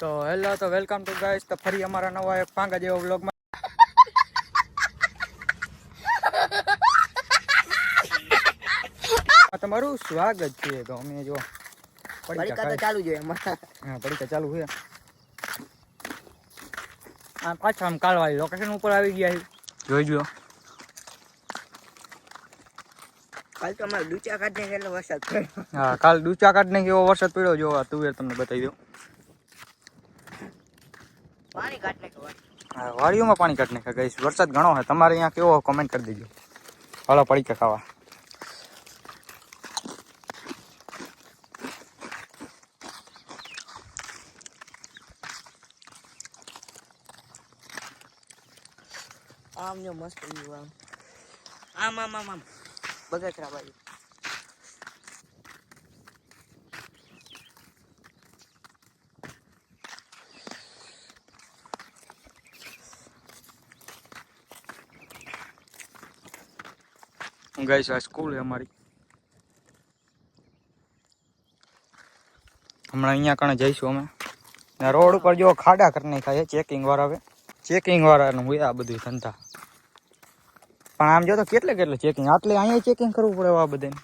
તો હેલો તો welcome to guys તો ફરી અમારા નવા એક પાંગા જેવા વ્લોગમાં તમારું સ્વાગત છે તો અમે જો પડીકા તો ચાલુ જોઈએ હા પડીકા ચાલુ છે. આ પાછા આમ કાલવાળી લોકેશન ઉપર આવી ગયા છે. જોઈજો કાલ તો અમારે ડૂચા કાઢને એટલે વરસાદ પડ્યો. હા કાલ ડૂચા કાઢને કેવો વરસાદ પડ્યો જો આ તુવેર તમને બતાવી દઉં પાણી કાઢને ખબર હા વાડીઓમાં પાણી કાઢી નાખ્યા ગઈશ વરસાદ ઘણો છે તમારે અહીંયા કેવો કોમેન્ટ કરી દેજો. હાલો પડીકા ખાવા. આમ જો મસ્ત view આમ આમ આમ આમ આમ. બગસરા બાજુ. ગઈશ આ સ્કૂલ છે અમારી હમણાં અહીંયા કણે જઈશું અમે. ને રોડ ઉપર જો ખાડા કરી નાખ્યા છે ચેકિંગ વાળા હવે. ચેકિંગ વાળાનું હોય આ બધું ધંધા. પણ આમ જો તો કેટલે કેટલે ચેકિંગ આટલે અહીંયા ચેકિંગ કરવું પડે આ બધાને.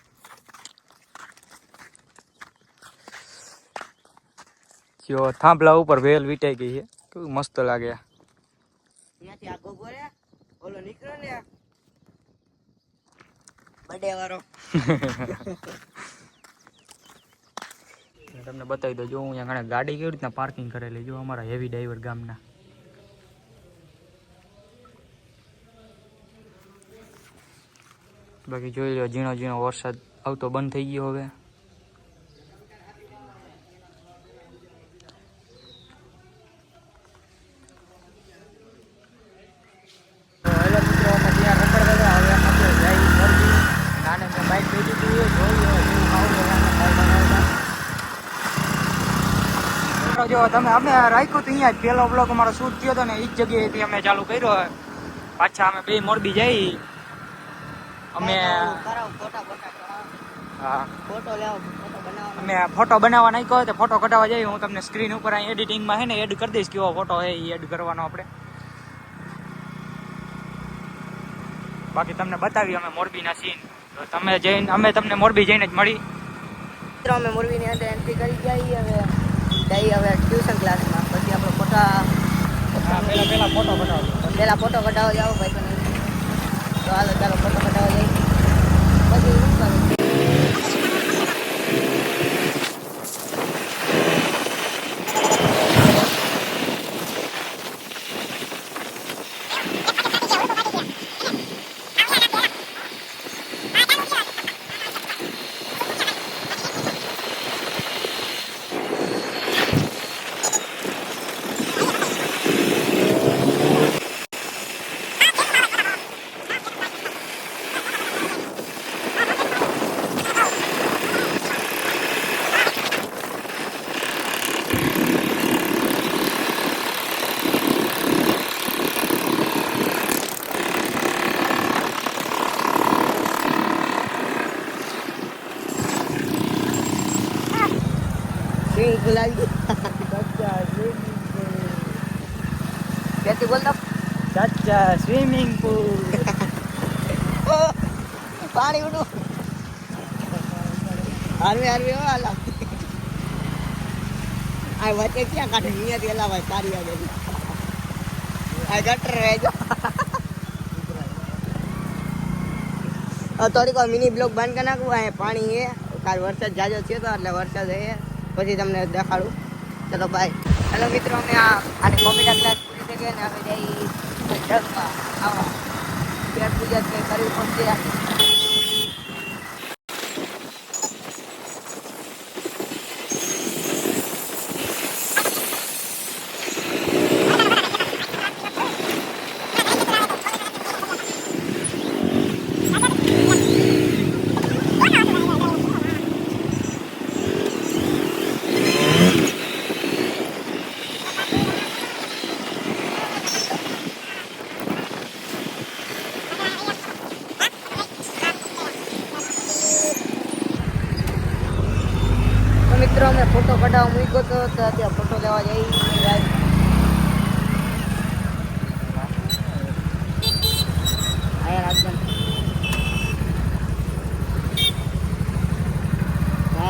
જો થાંભલા ઉપર વેલ વીટાઈ ગઈ છે. કેવું મસ્ત લાગે આ. ત્યાંથી આગો ગોરે ઓલો નીકળ્યો ને તમને બતાવી દો જો હું અહીંયા ઘણા ગાડી કેવી રીતના પાર્કિંગ કરેલી, જો અમારા હેવી ડ્રાઈવર ગામના. બાકી જોઈ લો ઝીણો ઝીણો વરસાદ આવતો બંધ થઈ ગયો હવે તો હેલો મિત્રો અમે ત્યાં રખડતા હતા હવે આપણે જઈ મોરબી નાને મેં બાઇક ભેજી હતી જોઈ લો જેવું ખાવું હોય એમ બાઇક બનાવતા મિત્રો જો તમે અમે રાખ્યું હતું અહીંયા પહેલો બ્લોક અમારો શૂટ થયો હતો ને એ જ જગ્યાએથી અમે ચાલુ કર્યો પાછા અમે બે મોરબી જઈ. અમે અમે ફોટો બનાવવા નાખ્યો તો ફોટો કઢાવવા જઈએ હું તમને સ્ક્રીન ઉપર અહીં એડિટિંગમાં હે ને એડ કરી દઈશ કેવો ફોટો હે એ એડ કરવાનો આપણે. બાકી તમને બતાવી અમે મોરબીના સીન તો તમે જઈને અમે તમને મોરબી જઈને જ મળી. મિત્રો અમે મોરબીની અંદર એન્ટ્રી કરી જઈએ હવે. જઈ હવે ફોટા પેલા પેલા ફોટો કઢાવો પહેલા ફોટો કઢાવવા જાવ ભાઈ. તો હાલો, ચાલો, ફોટો કઢાવવા જઈએ પછી કરું સ્વિમિંગ પૂલ. આવી ક્યાંથી બોલતો? ચાચા સ્વિમિંગ પુલ. પાણી ઉડું. હારવે હારવે હાલા આ વચ્ચે ક્યાં કાઢે? અહીંયાથી એલા ભાઈ સારી આગળ. આ ગટર રહેજો થોડીક વાર મિની બ્લોક બંધ કરી નાખું અહીંયા પાણી એ કાલ વરસાદ જાજો થયો તો એટલે વરસાદ છે. પછી તમને દેખાડું. ચલો બાય હેલો મિત્રો, અમે આ આની કોમ્પ્યુટર ક્લાસ પૂરી થઈ ગઈ ને હવે જઈ જગમાં આવા. પૂજા કંઈ કરવી પડશે સુરત ત્યાં ફોટો લેવા જઈ જાય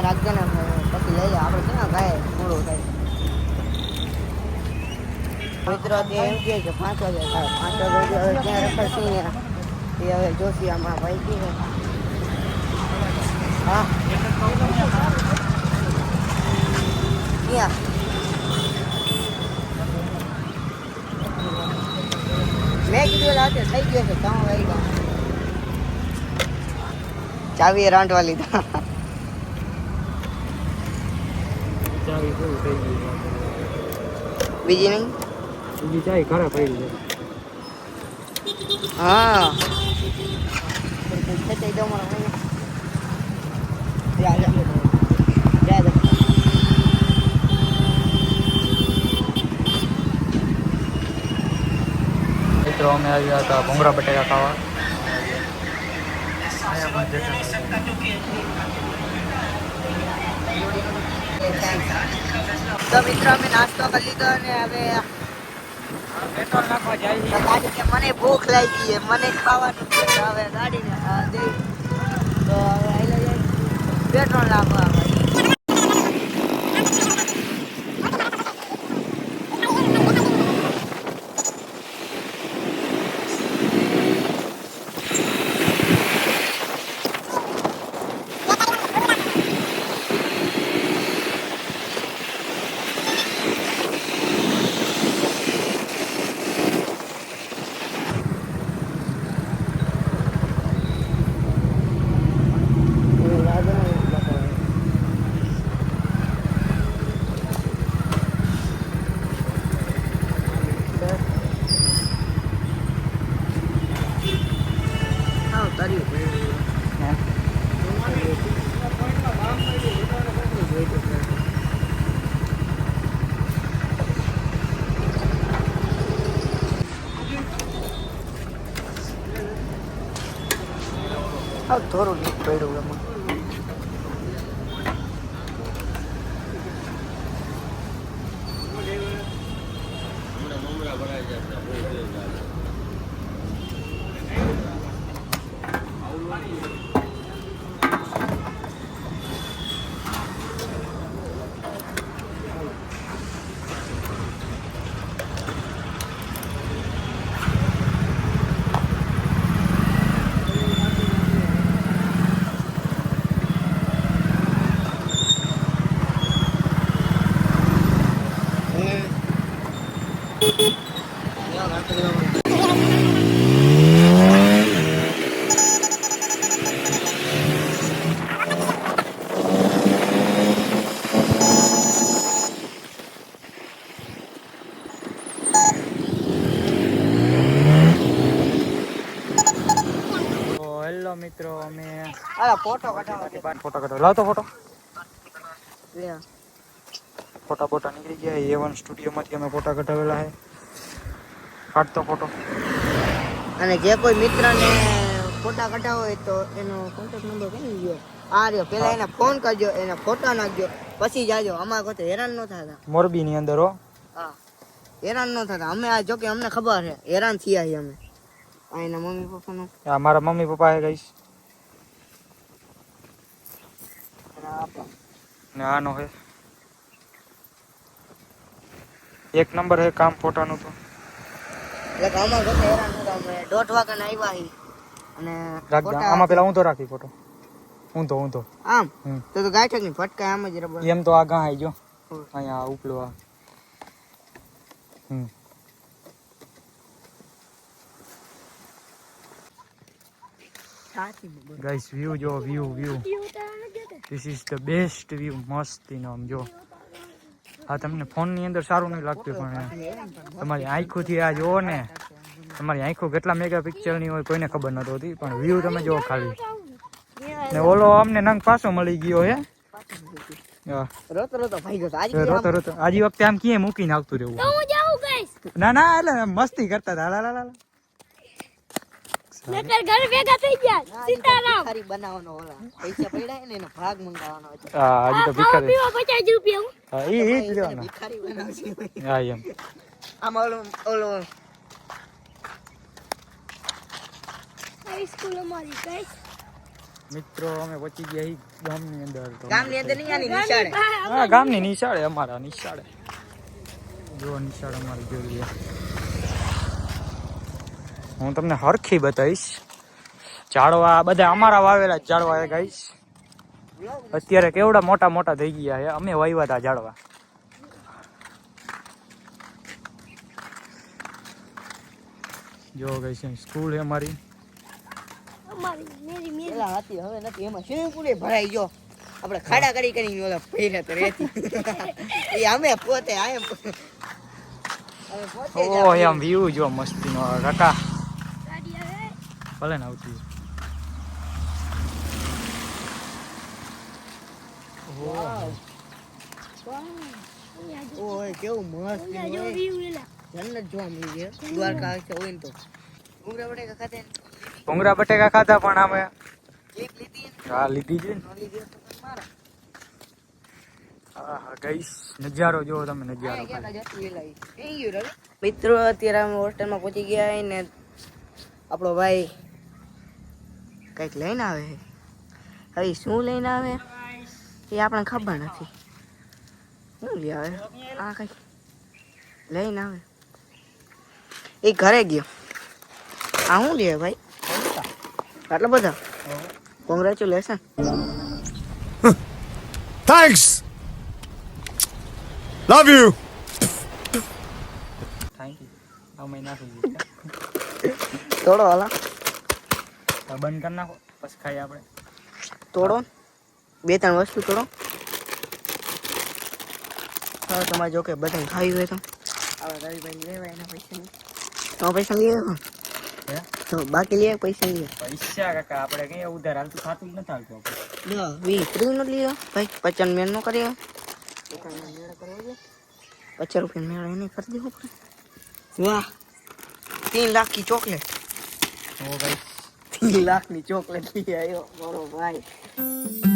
રાખજે. ને પછી લઈએ આપણે ક્યાં ગાય મોડું થાય. મિત્રો તે એમ કહે પાંચ વાગે થાય. પાંચ વાગે હવે ક્યાં હવે જોશી ભાઈ છે. હા. ક્યાં મેં કીધું રાતે થઈ ગયો છે ત્રણ ચાવી રાંટવા લીધા બીજી નહીં? બીજી ચાવી ઘરે પડી છે. હા. ખેંચાઈ દો મારા ભાઈને. જા, જા. જા, જા. મિત્રો અમે આવ્યા હતા ભૂંગળા બટેકા ખાવા અહીંયા પણ તો મિત્રો અમે નાસ્તો કરી લીધો અને હવે પેટ્રોલ નાખવા જાય તો ગાડી કે મને ભૂખ લાગી છે મને ખાવાનું છે તો હવે ગાડીને આ દઈ તો હવે આઈ જાય પેટ્રોલ નાખવા હા કરી હા થોડું લીક પડ્યું એમાં તો હેલો મિત્રો અમે ફોટો કઢાવો કઢાવ. લાવતો ફોટો? ફોટા ફોટા નીકળી ગયા. એ વન સ્ટુડિયોમાંથી અમે ફોટા કઢાવેલા છે. કાઢતો ફોટો. અને જે કોઈ મિત્રને ફોટા કઢાવો હોય તો એનો કોન્ટેક્ટ નંબર કઈ ગયો આ રહ્યો. પેલા એને ફોન કરજો એને ફોટા નાખજો. પછી જાજો. અમારે કોઈ હેરાન ન થતા. મોરબીની અંદર હો. હા. હેરાન ન થતા. અમે આ જોકે અમને ખબર છે. હેરાન થયા છીએ અમે. આ એના મમ્મી પપ્પાનું. મારા મમ્મી પપ્પા ગઈશ અને આ આપણો. ને આનો હે. એક નંબર હે કામ ફોટાનું તો. એટલે કે અમારે હેરાન નતા અમે દોઢ વાગ્યાના આવ્યા હી. અને ફોટા આમાં પેલા ઊંધો રાખી ફોટો. ઊંધો ઊંધો. આમ? તો તો ગાઠકની ફટકા આમ જ રબર. એમ તો આ ગાં આવી ગયો. અહીંયા ઉપલો આ. હમ. ગાઈસ વ્યૂ જો view view this is the best view મસ્તીનો આમ જો. આ તમને ફોનની અંદર સારું નહીં લાગતું પણ તમારી આંખોથી આ જોવો ને. તમારી આંખો કેટલા મેગા પિક્ચરની હોય કોઈને ખબર નતો હોતી પણ વ્યૂ તમે જોવો ખાલી. ને ઓલો અમને નંગ પાછો મળી ગયો હે. હા. રોતો રોતો ભાઈ ગયો આજ રોતો રોતો. આજી વખતે આમ ક્યાંય મૂકીને આવતું રહેવું. ના ના એટલે મસ્તી કરતા હતા. લા, લા, લા, લા. ઘર ભેગા થઈ ગયા. સીતારામ. ભિખારી બનાવવાનો ઓલા. પૈસા પડ્યા ને એનો ભાગ મંગાવવાનો હા હજી તો ભિખારી. પીવા પચાસ રૂપિયા હા. ઈ ઈ જ એને ભિખારી બનાવશે હા એમ. આમાં ઓલું ઓલું. આવી સ્કૂલ અમારી કઈ? મિત્રો અમે પહોંચી ગયા ઈ ગામની અંદર. ગામ ગામની અંદર નહીં આની નિશાળે હા ગામની નિશાળે અમારા નિશાળે જો નિશાળ અમારી જોઈ હું તમને હરખી બતાવીશ. ઝાડવા બધા અમારા વાવેલા ઝાડવા એ ગાઈશ અત્યારે કેવડા મોટા મોટા થઈ ગયા છે. અમે વાવ્યા હતા ઝાડવા. જો ગઈ છે સ્કૂલ છે અમારી. હતી હવે નથી એમાં સ્વિમિંગ પુલ ભરાઈ ગયો આપણે ખાડા કરી કરીને ઓલા પહેરે તો રહેતી. એ અમે પોતે આમ અમે પોતે જ ઓ એમ વ્યૂ જો મસ્તીનો રકા. ભલે ને આવતી વાવ. અહીંયા જો ઓય કેવું મસ્ત અહીંયા જો હોય view એલા જન્નત જોવા મળી છે દ્વારકા આવશે હોય ને તો ઉમરા બટેકા ખાતે ભૂંગળા બટેકા ખાધા પણ અમે ક્લિપ લીધી હા લીધી છે ને ન લીધી તો પણ મારા હા હા ગઈશ નજારો જો તમે નજારો મિત્રો અત્યારે અમે હોસ્ટેલમાં પહોંચી ગયા ને આપણો ભાઈ કંઈક લઈને આવે હવે શું લઈને આવે? એ આપણને ખબર નથી. શું લઈ આવે? આ કંઈક લઈને આવે. એ ઘરે ગયો. આ શું લે ભાઈ? આટલા બધા? Congratulation thanks love you thank you આ મહિના દીધું તોડો હાલા. બંધ કરી નાખો પછી ખાઈએ આપણે. તોડો. બે ત્રણ વસ્તુ તોડો. હવે તમારે જોકે બધા ખાવી હોય તો. હવે રવિભાઈ લેવા એના પૈસા તો પૈસા લઈ તો બાકી લે પૈસા લઈએ પૈસા કાકા આપણે કઈ ઉધાર હાલતું ખાતું નથી હાલતું આપણે. વીસ ત્રીસ નો લીધો ભાઈ પચાસ મેળ નો કરીએ પચાસ રૂપિયા મેળો એને કરી વાહ તીન લાખ ચોકલેટ. ઓ ભાઈ. ત્રણ લાખની ચોકલેટ લઈ આવ્યો મારો ભાઈ